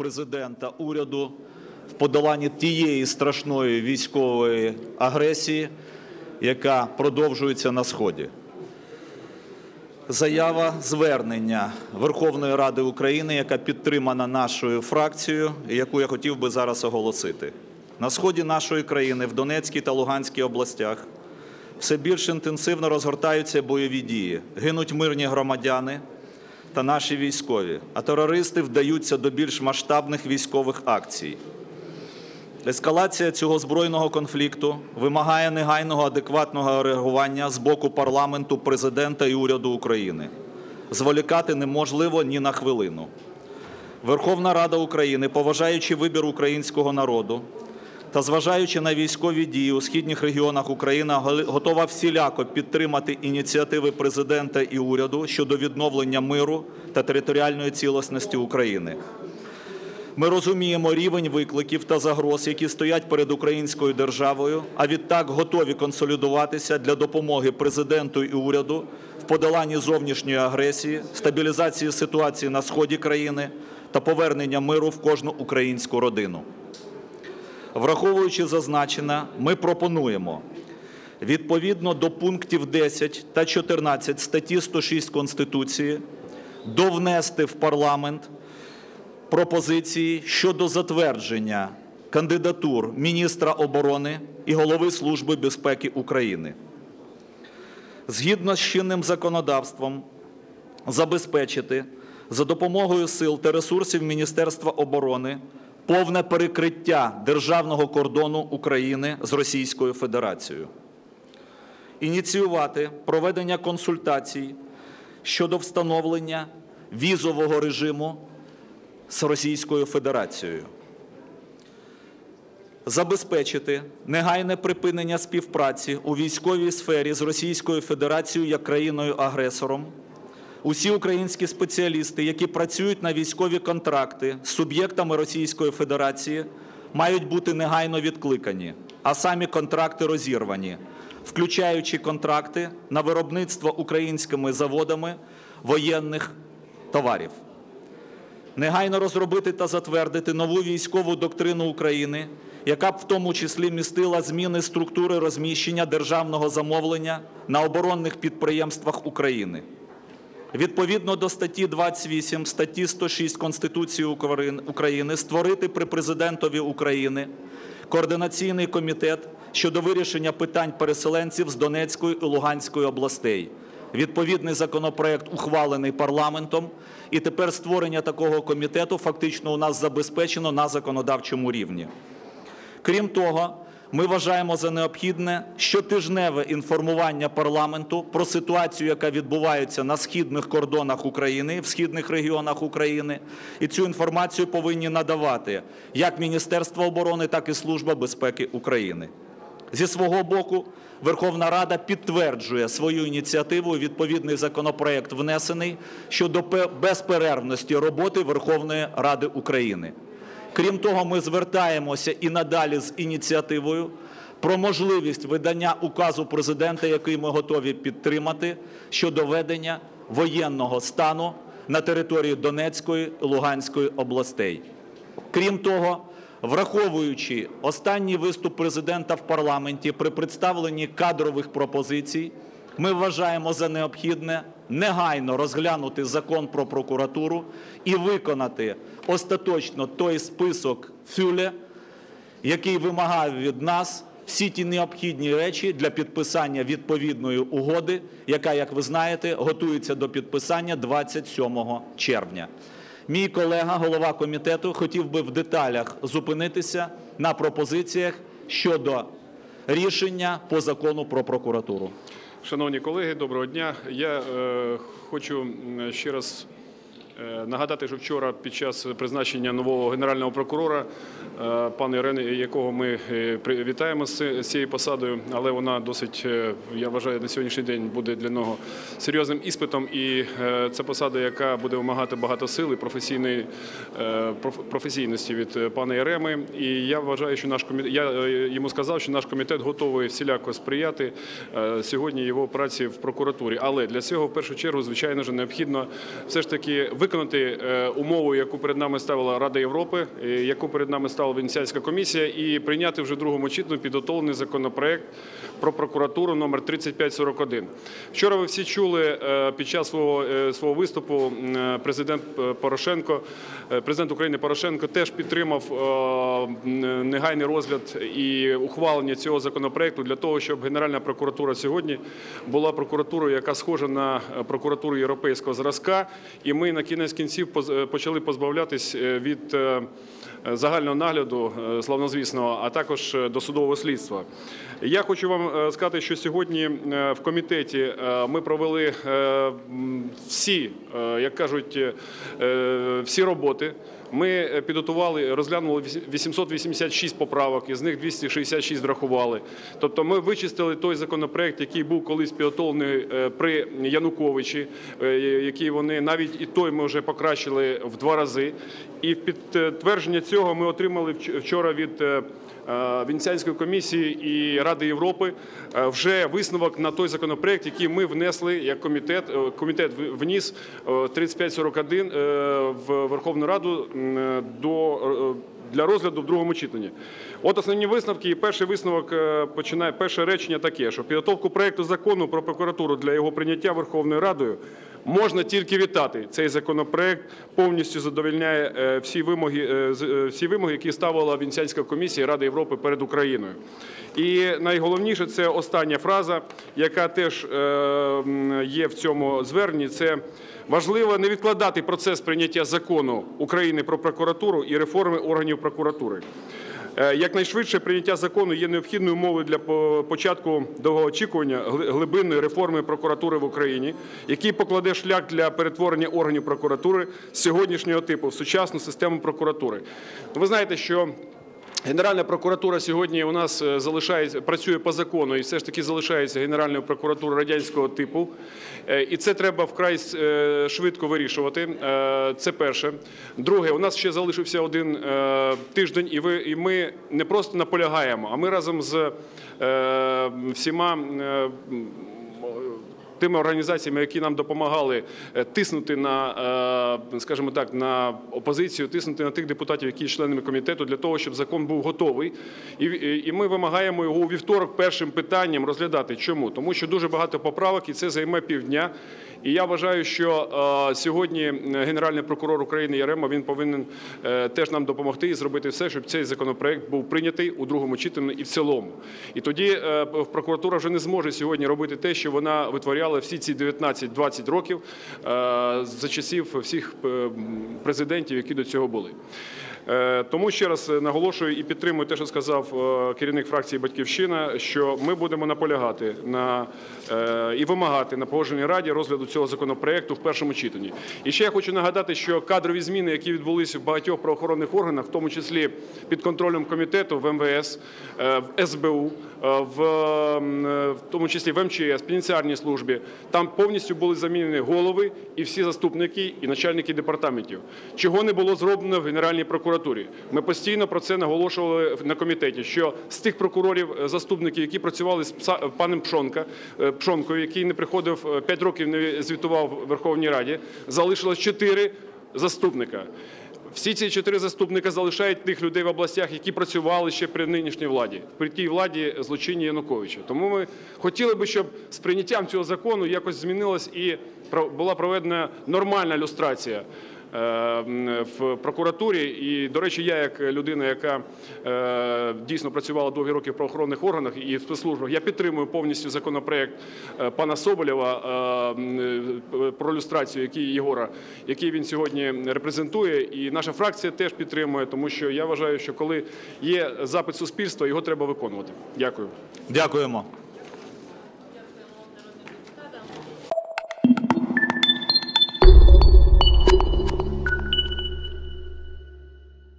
президента уряду в подоланні тієї страшної військової агресії, яка продовжується на сході. Заява звернення Верховної Ради України, яка підтримана нашою фракцією, і яку я хотів би зараз оголосити. На сході нашої країни, в Донецькій та Луганській областях, все більш інтенсивно розгортаються бойові дії, гинуть мирні громадяни та наші військові, а терористи вдаються до більш масштабних військових акцій. Ескалація цього збройного конфлікту вимагає негайного адекватного реагування з боку парламенту, президента і уряду України. Зволікати неможливо ні на хвилину. Верховна Рада України, поважаючи вибір українського народу та зважаючи на військові дії у східних регіонах України, готова всіляко підтримати ініціативи президента і уряду щодо відновлення миру та територіальної цілісності України. Ми розуміємо рівень викликів та загроз, які стоять перед українською державою, а відтак готові консолідуватися для допомоги президенту і уряду в подоланні зовнішньої агресії, стабілізації ситуації на сході країни та повернення миру в кожну українську родину. Враховуючи зазначене, ми пропонуємо відповідно до пунктів 10 та 14 статті 106 Конституції довнести в парламент пропозиції щодо затвердження кандидатур міністра оборони і Голови Служби безпеки України. Згідно з чинним законодавством, забезпечити за допомогою сил та ресурсів Міністерства оборони повне перекриття державного кордону України з Російською Федерацією, ініціювати проведення консультацій щодо встановлення візового режиму з Російською Федерацією, забезпечити негайне припинення співпраці у військовій сфері з Російською Федерацією як країною-агресором. Усі українські спеціалісти, які працюють на військові контракти з суб'єктами Російської Федерації, мають бути негайно відкликані, а самі контракти розірвані, включаючи контракти на виробництво українськими заводами воєнних товарів негайно розробити та затвердити нову військову доктрину України, яка б в тому числі містила зміни структури розміщення державного замовлення на оборонних підприємствах України. Відповідно до статті 28 статті 106 Конституції України створити при Президентові України координаційний комітет щодо вирішення питань переселенців з Донецької і Луганської областей. Відповідний законопроект ухвалений парламентом, і тепер створення такого комітету фактично у нас забезпечено на законодавчому рівні. Крім того, ми вважаємо за необхідне щотижневе інформування парламенту про ситуацію, яка відбувається на східних кордонах України, в східних регіонах України, і цю інформацію повинні надавати як Міністерство оборони, так і Служба безпеки України. Зі свого боку, Верховна Рада підтверджує свою ініціативу. Відповідний законопроект внесений щодо безперервності роботи Верховної Ради України. Крім того, ми звертаємося і надалі з ініціативою про можливість видання указу президента, який ми готові підтримати, щодо ведення воєнного стану на території Донецької і Луганської областей. Крім того, враховуючи останній виступ президента в парламенті при представленні кадрових пропозицій, ми вважаємо за необхідне негайно розглянути Закон про прокуратуру і виконати остаточно той список Фюле, який вимагає від нас всі ті необхідні речі для підписання відповідної угоди, яка, як ви знаєте, готується до підписання 27 червня. Мій колега, голова комітету, хотів би в деталях зупинитися на пропозиціях щодо рішення по закону про прокуратуру. Шановні колеги, доброго дня. Я е, хочу ще раз нагадати, що вчора під час призначення нового генерального прокурора, е, пана Ірени, якого ми е, вітаємо з цією посадою, але вона досить, я вважаю, на сьогоднішній день буде для нього серйозним іспитом. І це посада, яка буде вимагати багато сил і професійної професійності від пана Єреми. І я вважаю, що наш комітет, я йому сказав, що наш комітет готовий всіляко сприяти сьогодні його праці в прокуратурі. Але для цього в першу чергу, звичайно ж, необхідно все ж таки виконати виконати е, умову, яку перед нами ставила Рада Європи, е, яку перед нами ставила Венеціанська комісія, і прийняти вже другому читанні підготовлений законопроект про прокуратуру номер 3541. Вчора ви всі чули е, під час свого, свого виступу президент Порошенко, президент України Порошенко теж підтримав негайний розгляд і ухвалення цього законопроекту для того, щоб Генеральна прокуратура сьогодні була прокуратурою, яка схожа на прокуратуру європейського зразка, і ми на кінець кінців поз- е, почали позбавлятись е, від е, загального нагляду е, славнозвісного, а також е, досудового слідства. Я хочу вам е, сказати, що сьогодні е, в комітеті е, ми провели е, всі, е, як кажуть, е, всі роботи. Ми е, підготували, розглянули 886 поправок, із них 266 врахували. Тобто ми вичистили той законопроект, який був колись підготовлений е, при Януковичі, е, який вони навіть і той ми вже покращили в два рази. І в підтвердження цього ми отримали вчора від е, е, Венеціанської комісії і Ради Європи е, вже висновок на той законопроект, який ми внесли як комітет. Комітет вніс е, 3541 е, в Верховну Раду до для розгляду в другому читанні. От основні висновки. І перший висновок починає перше речення таке, що підготовку проекту закону про прокуратуру для його прийняття Верховною Радою можна тільки вітати. Цей законопроект повністю задовольняє е, всі вимоги, е, е, всі вимоги, які ставила Венеціанська комісія Ради Європи перед Україною. І найголовніше це остання фраза, яка теж є в цьому зверненні. Це важливо не відкладати процес прийняття закону України про прокуратуру і реформи органів прокуратури. Е, Якнайшвидше прийняття закону є необхідною умовою для початку довгоочікування гли- глибинної реформи прокуратури в Україні, який покладе шлях для перетворення органів прокуратури з сьогоднішнього типу в сучасну систему прокуратури. Ви знаєте, що Генеральна прокуратура сьогодні у нас е, працює по закону і все ж таки залишається Генеральною прокуратурою радянського типу. Е, І це треба вкрай е, швидко вирішувати. Це перше. Друге, у нас ще залишився один тиждень, і і ми не просто наполягаємо, а ми разом з всіма. Тими організаціями, які нам допомагали е, тиснути на, е, скажімо так, на опозицію, тиснути на тих депутатів, які є членами комітету, для того, щоб закон був готовий. І ми вимагаємо його у вівторок першим питанням розглядати. Чому? Тому що дуже багато поправок, і це займе півдня. І я вважаю, що е, сьогодні Генеральний прокурор України Ярема він повинен е, теж нам допомогти і зробити все, щоб цей законопроект був прийнятий у другому читанні і в цілому. І тоді е, прокуратура вже не зможе сьогодні робити те, що вона витворяла всі ці 19-20 років за часів всіх президентів, які до цього були. Е, Тому ще раз наголошую і підтримую те, що сказав е, керівник фракції Батьківщина, що ми будемо наполягати на е, і вимагати на погодженій раді розгляду цього законопроекту в першому читанні. І ще я хочу нагадати, що кадрові зміни, які відбулися в багатьох правоохоронних органах, в тому числі під контролем комітету в МВС, е, в СБУ, е, в, е, тому числі в МЧС, пенітенціарній службі, там повністю були замінені голови і всі заступники і начальники департаментів. Чого не було зроблено в Генеральній прокуратурі. Ми постійно про це наголошували на комітеті, що з тих прокурорів, е, заступників, які працювали з пса- паном Пшонка, е, Пшонкою, який не приходив 5 років, не звітував в Верховній Раді, залишилось 4 заступника. Всі ці чотири заступника залишають тих людей в областях, які працювали ще при нинішній владі, при тій владі злочинні Януковича. Тому ми хотіли би, щоб з прийняттям цього закону якось змінилась і була проведена нормальна люстрація. Е, В прокуратурі, і до речі, я як людина, яка е, дійсно працювала довгі роки в правоохоронних органах і в спецслужбах, я підтримую повністю законопроект е, пана Соболєва про люстрацію, який Єгора, який він сьогодні репрезентує. І наша фракція теж підтримує, тому що я вважаю, що коли є запит суспільства, його треба виконувати. Дякую. Дякуємо.